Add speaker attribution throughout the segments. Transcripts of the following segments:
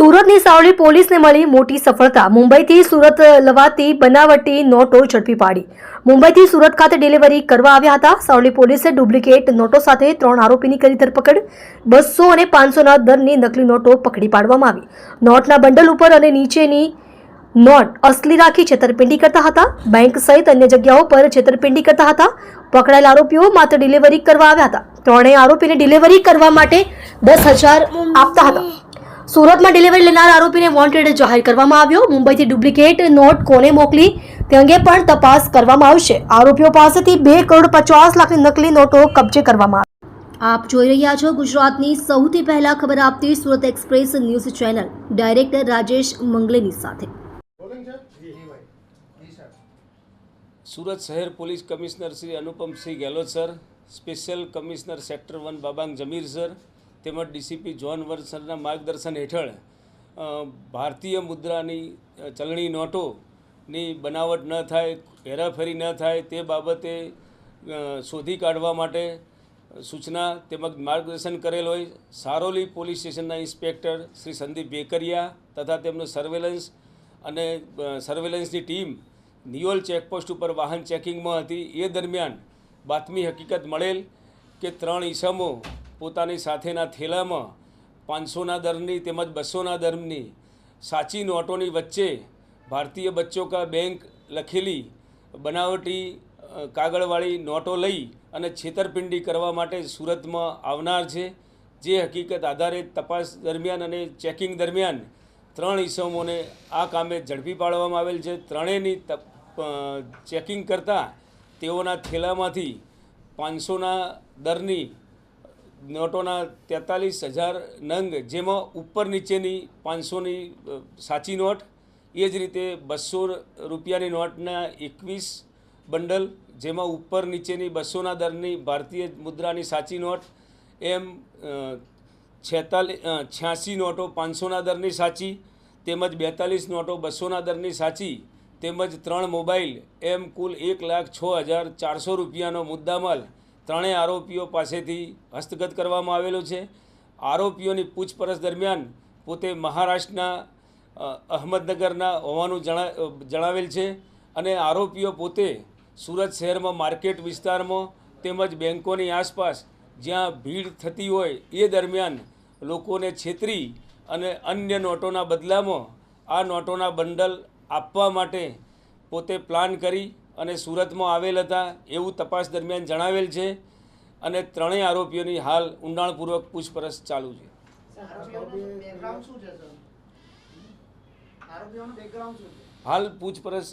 Speaker 1: સુરતની સાવલી પોલીસને મળી મોટી સફળતા. મુંબઈથી સુરત લવાતી બનાવટી નોટો ઝડપી પાડી. મુંબઈથી સુરત ખાતે ડિલિવરી કરવા આવ્યા હતા. સાવલી પોલીસે ડુપ્લિકેટ નોટો સાથે ત્રણ આરોપીની કરી ધરપકડ. બસો અને પાંચસોના દરની નકલી નોટો પકડી પાડવામાં આવી. નોટના બંડલ ઉપર અને નીચેની નોટ અસલી રાખી છેતરપિંડી કરતા હતા. બેંક સહિત અન્ય જગ્યાઓ પર છેતરપિંડી કરતા હતા. પકડાયેલા આરોપીઓ માત્ર ડિલિવરી કરવા આવ્યા હતા. ત્રણેય આરોપીને ડિલિવરી કરવા માટે દસ હજાર આપતા હતા. સુરતમાં ડિલિવરી લેનાર આરોપીને વોન્ટેડ જાહેર કરવામાં આવ્યો. મુંબઈથી ડુપ્લિકેટ નોટ કોને મોકલી તે અંગે પણ તપાસ કરવામાં આવશે. આરોપીઓ પાસેથી બે કરોડ પચાસ લાખની નકલી નોટો કબજે કરવામાં આવી. આપ જોઈ રહ્યા છો ગુજરાતની સૌથી પહેલા ખબર આપતી Surat express news channel. Director Rajesh મંગલેની સાથે.
Speaker 2: સુરત શહેર police commissioner Shri Anupamsingh Gehlot sir special commissioner sector one બાબાંગ Zameer sir તેમજ ડીસીપી જોન વર્સનના માર્ગદર્શન હેઠળ ભારતીય મુદ્રાની ચલણી નોટોની બનાવટ ન થાય, હેરાફેરી ન થાય તે બાબતે શોધી કાઢવા માટે સૂચના તેમજ માર્ગદર્શન કરેલ હોય. સારોલી પોલીસ સ્ટેશનના ઇન્સ્પેક્ટર શ્રી સંદીપ બેકરિયા તથા તેમનો સર્વેલન્સ અને સર્વેલન્સની ટીમ નિયોલ ચેકપોસ્ટ ઉપર વાહન ચેકિંગમાં હતી. એ દરમિયાન બાતમી હકીકત મળેલ કે ત્રણ ઈસમો પોતાની સાથેના થેલામાં પાંચસોના દરની તેમજ બસોના દરની સાચી નોટોની વચ્ચે ભારતીય બચ્ચો કા બેંક લખેલી બનાવટી કાગળવાળી નોટો લઈ અને છેતરપિંડી કરવા માટે સુરતમાં આવનાર છે. જે હકીકત આધારે તપાસ દરમિયાન અને ચેકિંગ દરમિયાન ત્રણ ઈસમોને આ કામે ઝડપી પાડવામાં આવેલ છે. ત્રણેયની ચેકિંગ કરતાં તેઓના થેલામાંથી પાંચસોના દરની નોટોના તેતાલીસ હજાર નંગ, જેમાં ઉપર નીચેની પાંચસોની સાચી નોટ, એ જ રીતે બસો રૂપિયાની નોટના એકવીસ બંડલ, જેમાં ઉપર નીચેની બસોના દરની ભારતીય મુદ્રાની સાચી નોટ, એમ છેતાલીસ છ્યાસી નોટો પાંચસોના દરની સાચી, તેમજ બેતાલીસ નોટો બસોના દરની સાચી, તેમજ ત્રણ મોબાઈલ, એમ કુલ એક લાખ છ હજાર ચારસો રૂપિયાનો મુદ્દામાલ ત્રણેય આરોપીઓ પાસેથી હસ્તગત કરવામાં આવેલો છે. આરોપીઓની પૂછપરછ દરમિયાન પોતે મહારાષ્ટ્રના અહમદનગરના હોવાનું જણા જણાવેલ છે અને આરોપીઓ પોતે સુરત શહેરમાં માર્કેટ વિસ્તારમાં તેમજ બેંકોની આસપાસ જ્યાં ભીડ થતી હોય એ દરમિયાન લોકોને છેતરી અને અન્ય નોટોના બદલામાં આ નોટોના બંડલ આપવા માટે પોતે પ્લાન કરી અને સુરતમાં આવેલ હતા એવું તપાસ દરમિયાન જણાવેલ છે અને ત્રણેય આરોપીઓની હાલ ઊંડાણપૂર્વક પૂછપરછ ચાલુ છે.
Speaker 3: આરોપીઓનું બેકગ્રાઉન્ડ શું છે સર? આરોપીઓનું બેકગ્રાઉન્ડ શું છે?
Speaker 2: હાલ પૂછપરછ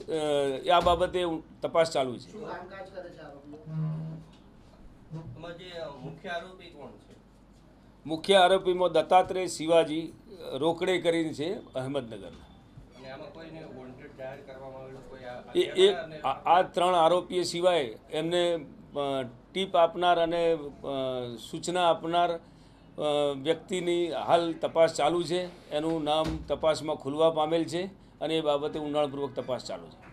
Speaker 2: આ બાબતે તપાસ ચાલુ છે?
Speaker 4: મુખ્ય
Speaker 2: આરોપીમાં દત્તાત્રેય શિવાજી રોકડે કરીને છે અહમદનગરના. એ આ આ ત્રણ આરોપીઓ સિવાય એમને ટીપ આપનાર અને સૂચના આપનાર વ્યક્તિની હાલ તપાસ ચાલુ છે. એનું નામ તપાસમાં ખુલવા પામેલ છે અને એ બાબતે ઊંડાણપૂર્વક તપાસ ચાલુ છે.